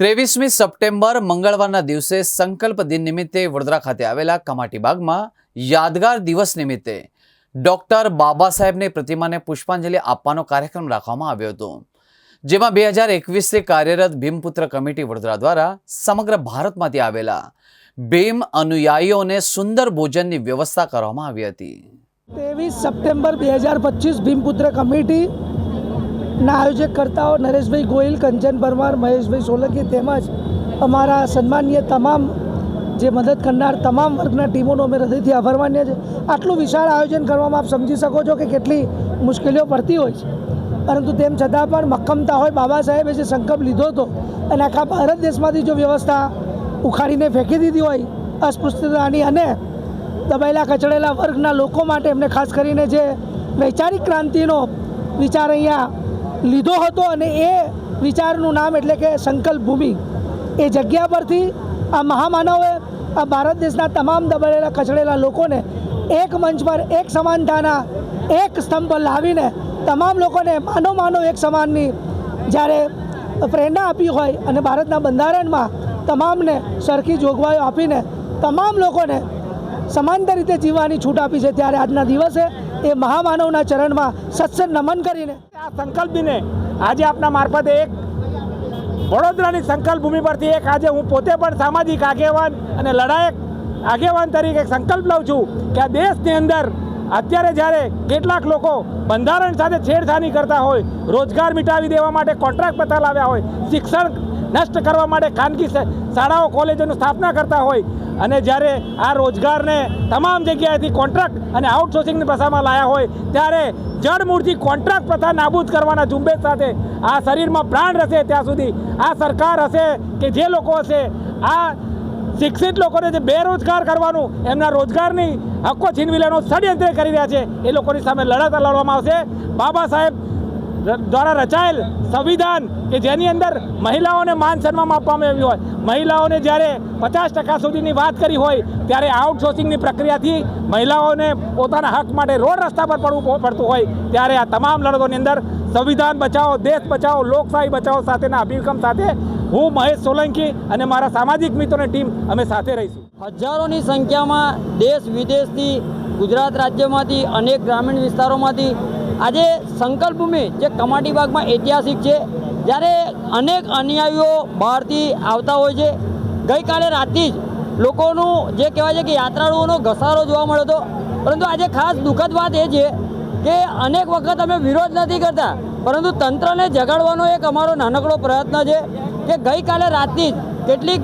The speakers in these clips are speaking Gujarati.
ત્રેવીસમી સપ્ટેમ્બર મંગળવારના દિવસે સંકલ્પ દિન નિમિત્તે વડોદરા ખાતે આવેલા કમાટીબાગમાં યાદગાર દિવસ નિમિત્તે ડૉક્ટર બાબા સાહેબની પ્રતિમાને પુષ્પાંજલિ આપવાનો કાર્યક્રમ રાખવામાં આવ્યો હતો, જેમાં બે હજાર એકવીસથી કાર્યરત ભીમપુત્ર કમિટી વડોદરા દ્વારા સમગ્ર ભારતમાંથી આવેલા ભીમ અનુયાયીઓને સુંદર ભોજનની વ્યવસ્થા કરવામાં આવી હતી. ત્રેવીસ સપ્ટેમ્બર બે હજાર પચીસ ભીમપુત્ર કમિટી ના આયોજક કરતાઓ નરેશભાઈ ગોયલ કંચન પરમાર, મહેશભાઈ સોલંકી તેમજ અમારા સન્માનીય તમામ જે મદદ કરનાર તમામ વર્ગના ટીમોનો અમે હૃદયથી આભાર માનીએ છીએ. આટલું વિશાળ આયોજન કરવામાં આપ સમજી શકો છો કે કેટલી મુશ્કેલીઓ પડતી હોય છે. પરંતુ તેમ છતાં પણ મક્કમતા હોય બાબા સાહેબે જે સંકલ્પ લીધો હતો અને આખા ભારત દેશમાંથી જો વ્યવસ્થા ઉખાડીને ફેંકી દીધી હોય, અસ્પૃશ્યતાની અને દબાયેલા કચડેલા વર્ગના લોકો માટે એમને ખાસ કરીને જે વૈચારિક ક્રાંતિનો વિચાર અહીંયા લીધો હતો અને એ વિચારનું નામ એટલે કે સંકલ્પ ભૂમિ. એ જગ્યા પરથી આ મહામાનવે આ ભારત દેશના તમામ દબાયેલા કચડેલા લોકોને એક મંચ પર એક સમાનતાના એક સ્તંભ પર લાવીને તમામ લોકોને માનો માનો એક સમાનની જ્યારે પ્રેરણા આપી હોય અને ભારતના બંધારણમાં તમામને સરખી જોગવાઈઓ આપીને તમામ લોકોને સમાંતર રીતે જીવવાની છૂટ આપી છે ત્યારે આજના દિવસે એ મહામાનવના ચરણમાં સત્સંગ નમન કરીને આ સંકલ્પીને આજે આપના મારફતે એક વડોદરાની સંકલ્પ ભૂમિ પરથી એક આજે હું પોતે પણ સામાજિક આગેવાન અને લડાયક આગેવાન તરીકે સંકલ્પ લઉં છું કે આ દેશની અંદર અત્યારે જ્યારે કેટલાક લોકો બંધારણ સાથે છેડછાની કરતા હોય, રોજગાર મિટાવી દેવા માટે કોન્ટ્રાક્ટ લાવ્યા હોય, શિક્ષણ નષ્ટ કરવા માટે ખાનગી શાળાઓ, કોલેજોની સ્થાપના કરતા હોય અને જ્યારે આ રોજગારને તમામ જગ્યાએથી કોન્ટ્રાક્ટ અને આઉટસોર્સિંગની પ્રથામાં લાયા હોય, ત્યારે જડમૂળથી કોન્ટ્રાક્ટ પ્રથા નાબૂદ કરવાના ઝુંબેશ સાથે આ શરીરમાં પ્રાણ રહેશે ત્યાં સુધી. આ સરકાર હશે કે જે લોકો હશે, આ શિક્ષિત લોકોને જે બેરોજગાર કરવાનું, એમના રોજગારની હક્કો છીનવી લેવાનું ષડયંત્ર કરી રહ્યા છે, એ લોકોની સામે લડત લડવામાં આવશે. બાબા સાહેબ દ્વારા રચાયેલ સંવિધાન કે જેની અંદર મહિલાઓને માન સન્માન આપવામાં આવ્યું હોય. મહિલાઓને જ્યારે પચાસ ટકા સુધીની વાત કરી હોય, ત્યારે આઉટસોર્સિંગની પ્રક્રિયાથી મહિલાઓને પોતાના હક માટે રોડ રસ્તા પર પડવું પડતું હોય, ત્યારે આ તમામ લડતોની અંદર સંવિધાન બચાવો, દેશ બચાવો, લોકશાહી બચાવો સાથેના અભિગમ સાથે હું મહેશ સોલંકી અને મારા સામાજિક મિત્રોની ટીમ અમે સાથે રહીશું. હજારોની સંખ્યામાં દેશ વિદેશથી ગુજરાત રાજ્યમાંથી અનેક ગ્રામીણ વિસ્તારોમાંથી આજે સંકલ્પભૂમિ જે કમાટી બાગમાં ઐતિહાસિક છે, જ્યારે અનેક અનુયાયીઓ બહારથી આવતા હોય છે, ગઈકાલે રાતથી જ લોકોનું જે કહેવાય છે કે યાત્રાળુઓનો ઘસારો જોવા મળ્યો હતો. પરંતુ આજે ખાસ દુઃખદ વાત એ છે કે અનેક વખત અમે વિરોધ નથી કરતા, પરંતુ તંત્રને જગાડવાનો એક અમારો નાનકડો પ્રયત્ન છે કે ગઈકાલે રાતથી જ કેટલીક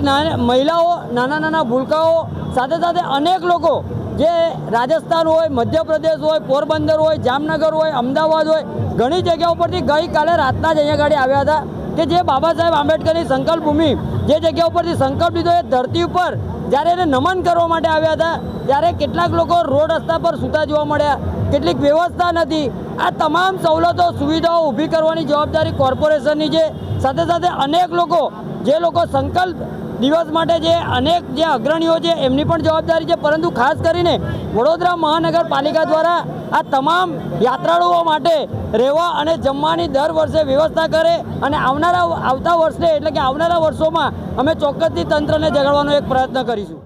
મહિલાઓ નાના નાના ભૂલકાઓ, સાથે સાથે અનેક લોકો જે રાજસ્થાન હોય, મધ્યપ્રદેશ હોય, પોરબંદર હોય, જામનગર હોય, અમદાવાદ હોય, ઘણી જગ્યાઓ પરથી ગઈકાલે રાતના જ અહીંયા ગાડી આવ્યા હતા કે જે બાબા સાહેબ આંબેડકરની સંકલ્પ ભૂમિ જે જગ્યા ઉપરથી સંકલ્પ લીધો એ ધરતી ઉપર જ્યારે એને નમન કરવા માટે આવ્યા હતા, ત્યારે કેટલાક લોકો રોડ રસ્તા પર સૂતા જોવા મળ્યા, કેટલીક વ્યવસ્થા નથી. આ તમામ સવલતો, સુવિધાઓ ઊભી કરવાની જવાબદારી કોર્પોરેશનની છે. સાથે સાથે અનેક લોકો, જે લોકો સંકલ્પ દિવસ માટે જે અનેક જે અગ્રણીઓ છે, એમની પણ જવાબદારી છે. પરંતુ ખાસ કરીને વડોદરા મહાનગરપાલિકા દ્વારા આ તમામ યાત્રાળુઓ માટે રહેવા અને જમવાની દર વર્ષે વ્યવસ્થા કરે અને આવનારા, આવતા વર્ષે એટલે કે આવનારા વર્ષોમાં અમે ચોક્કસથી તંત્રને જગાડવાનો એક પ્રયત્ન કરીશું.